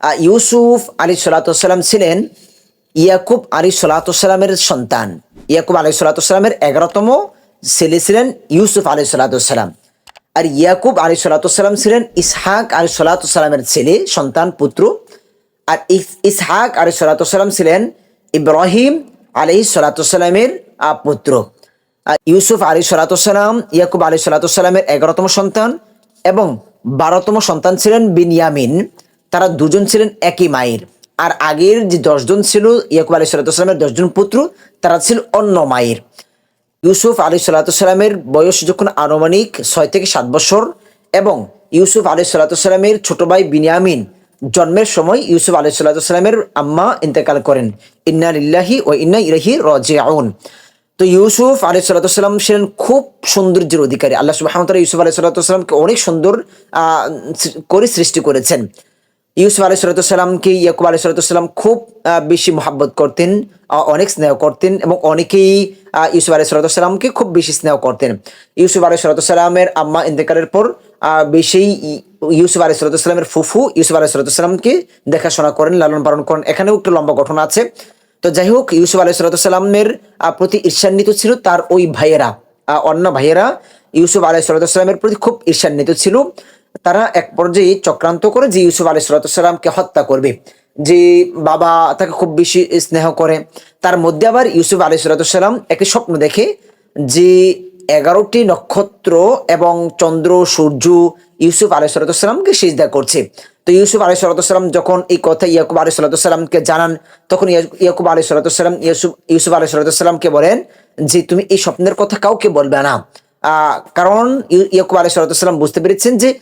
ইউসুফ আলী সালাতাম ছিলেন ইয়াকুব আলী সালাতামের সন্তান ইয়াকুব আলী সালাতামের এগারোতম ছেলে ছিলেন ইউসুফ আলী সালাতাম আর ইয়াকুব আলী সালাতাম ছিলেন ইসহাক আলী সালাতামের ছেলে সন্তান পুত্র আর ইস- ইসহাক আলী সালাতাম ছিলেন ইব্রাহিম আলী সালাতামের পুত্র আর ইউসুফ আলী সালাতাম ইয়াকুব আলী সালাতামের এগারোতম সন্তান এবং বারোতম সন্তান ছিলেন বিনিয়ামিন তারা দুজন ছিলেন একই মায়ের। আর আগের যে দশজন ছিল, ইয়াকুব আলী সালাতামের দশজন পুত্র, তারা ছিল অন্য মায়ের। ইউসুফ আলী সাল্লাতামের বয়স যখন আনুমানিক ছয় থেকে সাত বছর এবং ইউসুফ আলী সাল্লাতামের ছোট ভাই বিনিয়ামিন জন্মের সময় ইউসুফ আলী সাল্লাতামের আম্মা ইন্তেকাল করেন। ইন্না ইল্লাহি ও ইন্না ইলাহি রাজিউন। তো ইউসুফ আলী সাল্লাতাম ছিলেন খুব সৌন্দর্যের অধিকারী। আল্লাহ সুবাহতালা ইউসুফ আলী সাল্লাতামকে অনেক সুন্দর করে সৃষ্টি করেছেন। ইউসুফ আলী সালাতামকে ইয়াকুব আলী সালাতাম খুব বেশি মোহাব্বত করতেন অনেক স্নেহ করতেন এবং অনেকেই ইউসুফ আলী সালাতামকে খুব বেশি স্নেহ করতেন। ইউসুফ আলী সালাতামের আম্মা ইন্তেকালের পর বেশি ইউসুফ আলী সালাতামের ফুফু ইউসুফ আলী সালাতামকে দেখাশোনা করেন, লালন পালন করেন। এখানেও একটু লম্বা ঘটনা আছে। তো যাই হোক, ইউসুফ আলী সালাতামের প্রতি ঈর্ষান্বিত ছিল তার ওই ভাইয়েরা অন্য ভাইয়েরা। ইউসুফ আলাই সালাতামের প্রতি খুব ঈর্ষান্বিত ছিল। তারা এক পর্যায়ে চক্রান্ত করে যে ইউসুফ আলাই সালাতামকে হত্যা করবে। যে বাবা তাকে খুব বেশি স্নেহ করে, তার মধ্যে আবার ইউসুফ আলাই সালাতাম একটি স্বপ্ন দেখে যে এগারোটি নক্ষত্র এবং চন্দ্র, সূর্য ইউসুফ আলাই সালাতামকে সিজদা করছে। তো ইউসুফ আলাই সালাতাম যখন এই কথা ইয়াকুব আলাই সালাতামকে জানান, তখন ইয়া- ইয়াকুব আলাই সালাতাম ইউসুফ ইউসুফ আলাই সালাতামকে বলেন যে, তুমি এই স্বপ্নের কথা কাউকে বলবে না। কারণ ইয়াকুব আলাই সালাতাম বুঝতে পেরেছেন যে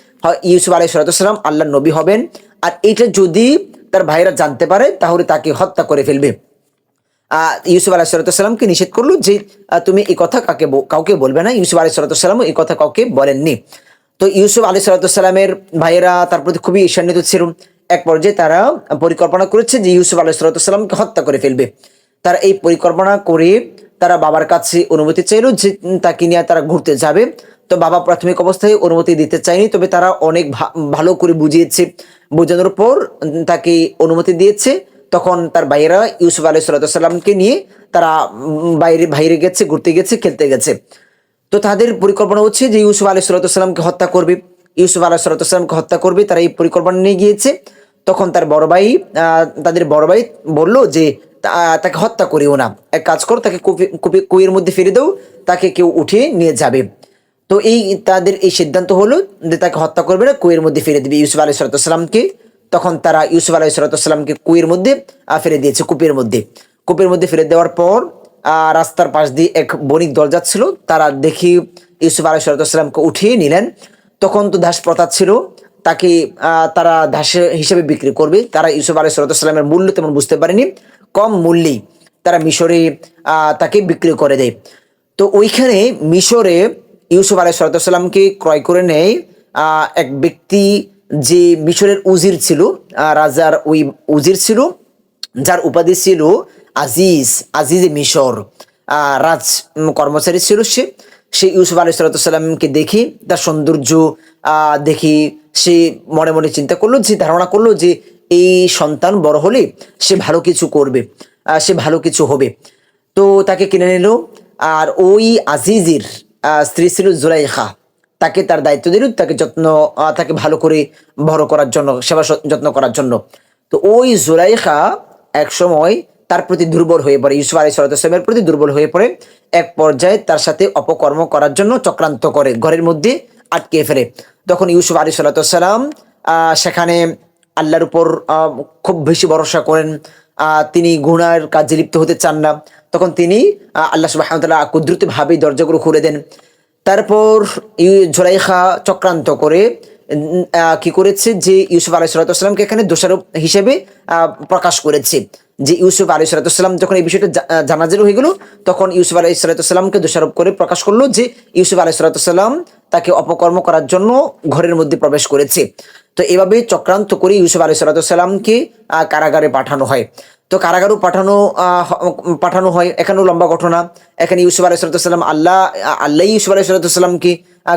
ইউসুফ আলাই সালাতাম আল্লাহ নবী হবেন। আর এটা যদি তার ভাইরা জানতে পারে, তাহলে তাকে হত্যা করে ফেলবে। ইউসুফ আলাহ সালাতামকে নিষেধ করল যে তুমি এই কথা কাকে কাউকে বলবে না? ইউসুফ আলাহ সালাতাম এই কথা কাউকে বলেননি। তো ইউসুফ আলী সালাতামের ভাইয়েরা তার প্রতি খুবই ঈর্ষান্বিত ছিল। এক পর্যায়ে তারা পরিকল্পনা করেছে যে ইউসুফ আলাহ সালাতামকে হত্যা করে ফেলবে। তারা এই পরিকল্পনা করে তারা বাবার কাছে অনুমতি চাইল যে তাকে নিয়ে তারা ঘুরতে যাবে। তো বাবা প্রাথমিক অবস্থায় অনুমতি দিতে চায়নি, তবে তারা অনেক ভালো করে বুঝিয়েছে। বোঝানোর পর তাকে অনুমতি দিয়েছে। তখন তার ভাইয়েরা ইউসুফ আলাই সাল্লামকে নিয়ে তারা বাইরে বাইরে গেছে, ঘুরতে গেছে, খেলতে গেছে। তো তাদের পরিকল্পনা হচ্ছে যে ইউসুফ আলাই সাল্লামকে হত্যা করবে। ইউসুফ আলাই সাল্লামকে হত্যা করবে, তারা এই পরিকল্পনা নিয়ে গিয়েছে। তখন তার বড় ভাই তাদের বড় ভাই বলল যে তাকে হত্যা করিও না। এক কাজ করো, তাকে কুপি- কুপি- কুয়ের মধ্যে ফিরে দেও, তাকে কেউ উঠিয়ে নিয়ে যাবে। তো এই তাদের এই সিদ্ধান্ত হলো যে তাকে হত্যা করবে না, কুয়ের মধ্যে ফিরে দিবে ইউসুফ আলাই সালাতামকে তখন তারা ইউসুফ আলাই সালাতামকে কুয়ের মধ্যে ফিরে দিয়েছে, কূপের মধ্যে। কূপের মধ্যে ফিরে দেওয়ার পর রাস্তার পাশ দিয়ে এক বণিক দল যাচ্ছিল তারা দেখি ইউসুফ আলাই সালাতামকে উঠিয়ে নিলেন। তখন তো দাস প্রথা ছিল, তাকে তারা দাসের হিসেবে বিক্রি করবে। তারা ইউসুফ আলাই সালাতামের মূল্য তেমন বুঝতে পারেনি, কম মূল্যেই তারা মিশরে তাকে বিক্রি করে দেয়। তো ওইখানে মিশরে ইউসুফ আলাই সালাতামকে ক্রয় করে নেয়? এক ব্যক্তি যে মিশরের উজির ছিল রাজার ওই উজির ছিল, যার উপাধি ছিল আজিজ আজিজ মিশর। রাজ কর্মচারী ছিল সে। সে ইউসুফ আলী সালাতামকে দেখি, তার সৌন্দর্য দেখি সে মনে মনে চিন্তা করল যে ধারণা করল যে এই সন্তান বড় হলে সে ভালো কিছু করবে সে ভালো কিছু হবে। তো তাকে কিনে নিল, আর ওই আজিজের স্ত্রী ছিল জুলাইখা তাকে তার দায়িত্ব দিল, তাকে যত্ন তাকে ভালো করে বড় করার জন্য, সেবা যত্ন করার জন্য। তো ওই জুলাইখা এক সময় তার প্রতি দুর্বল হয়ে পড়ে, ইউসুফ আলী সালামের প্রতি দুর্বল হয়ে পড়ে। এক পর্যায়ে তার সাথে অপকর্ম করার জন্য চক্রান্ত করে, ঘরের মধ্যে আটকে ফেলে। তখন ইউসুফ আলী সাল্লাম সেখানে আল্লাহর উপর খুব বেশি ভরসা করেন। তিনি গুনার কাজে লিপ্ত হতে চান না। তখন তিনি আল্লাহ সুবাহ কুদরতি ভাবে দরজাগুলো খুলে দেন। তারপর জোরাইখা চক্রান্ত করে কি করেছে যে ইউসুফ আলাই সালাতামকে এখানে দোষারোপ হিসেবে প্রকাশ করেছে। যে ইউসুফ আলাই সালাতাম যখন এই বিষয়টা জানাজার হয়ে গেল, তখন ইউসুফ আলাই সালাতামকে দোষারোপ করে প্রকাশ করল যে ইউসুফ আলাই সালাতাম তাকে অপকর্ম করার জন্য ঘরের মধ্যে প্রবেশ করেছে। তো এভাবে চক্রান্ত করে ইউসুফ আলাই সালাতামকে কারাগারে পাঠানো হয়। তো কারাগারও পাঠানো পাঠানো হয়। এখানেও লম্বা ঘটনা। এখানে ইউসুফ আলাই সালাতাম আল্লাহ আল্লাহ ইউসুফ আলাই সালাতামকে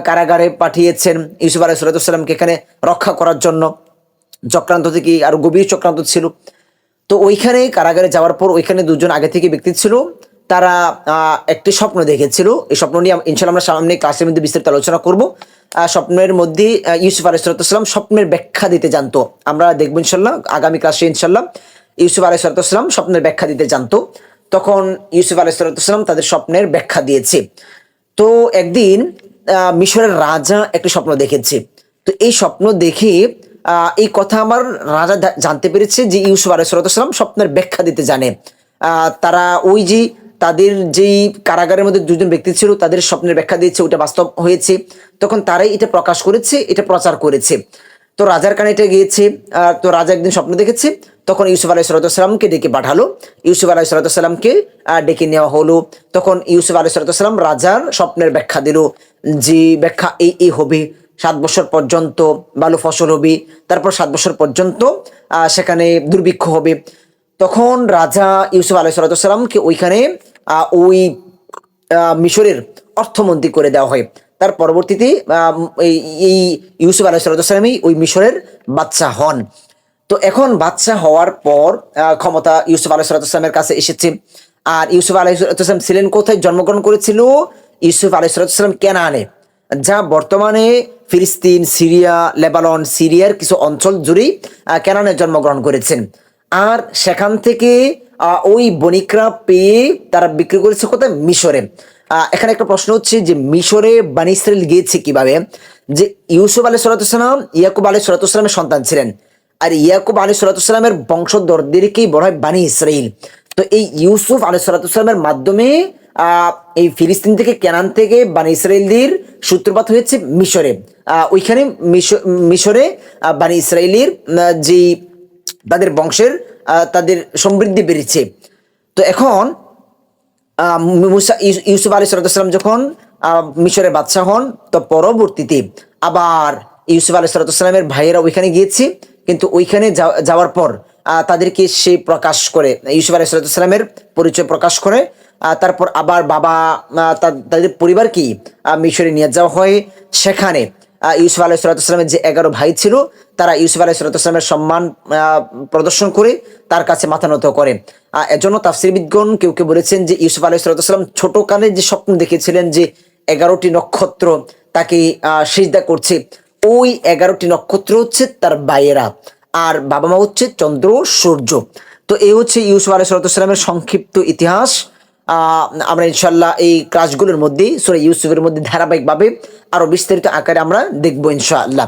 কারাগারে পাঠিয়েছেন ইউসুফ আলাই সালাতামকে এখানে রক্ষা করার জন্য। চক্রান্ত থেকে আরও গভীর চক্রান্ত ছিল। তো ওইখানে কারাগারে যাওয়ার পর ওইখানে দুজন আগে থেকে ব্যক্তি ছিল। তারা একটি স্বপ্ন দেখেছিল। এই স্বপ্ন নিয়ে ইনশাল্লাহ আমরা সামনে ক্লাসের মধ্যে বিস্তারিত আলোচনা করব। স্বপ্নের মধ্যে ইউসুফ আলাইসালাম স্বপ্নের ব্যাখ্যা দিতে জানতো। আমরা দেখব ইনশাল্লাহ আগামী ক্লাসে ইনশাল্লাহ ইউসুফ আলাইসালাম স্বপ্নের ব্যাখ্যা দিতে জানতো। তখন ইউসুফ আলাইসালাম তাদের স্বপ্নের ব্যাখ্যা দিয়েছে। তো একদিন মিশরের রাজা একটি স্বপ্ন দেখেছে। তো এই স্বপ্ন দেখে এই কথা আমার রাজা জানতে পেরেছে যে ইউসুফ আলাইসালাম স্বপ্নের ব্যাখ্যা দিতে জানে। তারা ওই যে তাদের যেই কারাগারের মধ্যে দুজন ব্যক্তি ছিল তাদের স্বপ্নের ব্যাখ্যা দিয়েছে ওটা বাস্তব হয়েছে। তখন তারাই এটা প্রকাশ করেছে এটা প্রচার করেছে। তো রাজার কানে এটা গিয়েছে আহ, তো রাজা একদিন স্বপ্ন দেখেছে তখন ইউসুফ আলাই সালাতামকে ডেকে পাঠালো। ইউসুফ আলাই সালাতামকে ডেকে নেওয়া হলো। তখন ইউসুফ আলাই সালাতাম রাজার স্বপ্নের ব্যাখ্যা দিল যে ব্যাখ্যা এই এই হবে। সাত বছর পর্যন্ত ভালো ফসল হবে তারপর সাত বছর পর্যন্ত সেখানে দুর্ভিক্ষ হবে। তখন রাজা ইউসুফ আলাই সালাতামকে ওইখানে ওই মিশরের অর্থমন্ত্রী করে দেওয়া হয়। তার পরবর্তীতে এই ইউসুফ আলাহিসাল্লামই ওই মিশরের বাচ্চা হন। তো এখন বাচ্চা হওয়ার পর ক্ষমতা ইউসুফ আলাহিসাল্লামের কাছে এসেছে। আর ইউসুফ আলাহিসাল্লাম ছিলেন কোথায়? জন্মগ্রহণ করেছিল ইউসুফ আলাহিসাল্লাম কেনানে, যা বর্তমানে ফিলিস্তিন, সিরিয়া, লেবানন, সিরিয়ার কিছু অঞ্চল জুড়েই কেনানে জন্মগ্রহণ করেছেন। আর সেখান থেকে ওই বণিকরা পেয়ে তারা বিক্রি করেছে কোথায়? মিশরে। এখানে একটা প্রশ্ন হচ্ছে যে মিশরে বানি গিয়েছে কীভাবে? যে ইউসুফ আলী সালাতাম ইয়াকুব আলী সালাতামের সন্তান ছিলেন। আর ইয়াকুব আলী সালাতামের বংশধরদেরকেই বলা হয় বানি ইসরাইল। তো এই ইউসুফ আলী সালাতামের মাধ্যমে এই ফিলিস্তিন থেকে কেনান থেকে বানি ইসরায়েলদের সূত্রপাত হয়েছে মিশরে। ওইখানে মিশ- মিশরে বানি ইসরায়েলের আহ, যে তাদের বংশের তাদের সমৃদ্ধি বেড়েছে। তো এখন ইউসুফ আলী সালাম যখন আহ, মিশরের বাদশাহ হন তো পরবর্তীতে আবার ইউসুফ আলী সালামের ভাইয়েরা ওইখানে গিয়েছে। কিন্তু ওইখানে যাও- যাওয়ার পর তাদেরকে সে প্রকাশ করে ইউসুফ আলী সালামের পরিচয় প্রকাশ করে তারপর আবার বাবা তাদের পরিবারকেই মিশরে নিয়ে যাওয়া হয়। সেখানে ইউসুফ আলাহ সালাতামের যে এগারো ভাই ছিল, তারা ইউসুফ আলাহ সালাতামের সম্মান প্রদর্শন করে তার কাছে মাথা নত করে। এজন্য তাফসিরবিদগণ কেউ কেউ বলেছেন যে ইউসুফ আলাহ সালাতাম ছোটকালে যে স্বপ্ন দেখেছিলেন যে এগারোটি নক্ষত্র তাকে সিজদা করছে, ওই এগারোটি নক্ষত্র হচ্ছে তার ভাইয়েরা, আর বাবা মা হচ্ছে চন্দ্র, সূর্য। তো এই হচ্ছে ইউসুফ আলাহ সালাতামের সংক্ষিপ্ত ইতিহাস। আমরা ইনশাল্লাহ এই ক্লাসগুলোর মধ্যে সুরা ইউসুফের মধ্যে ধারাবাহিকভাবে আরও বিস্তারিত আকারে আমরা দেখব ইনশাআল্লাহ।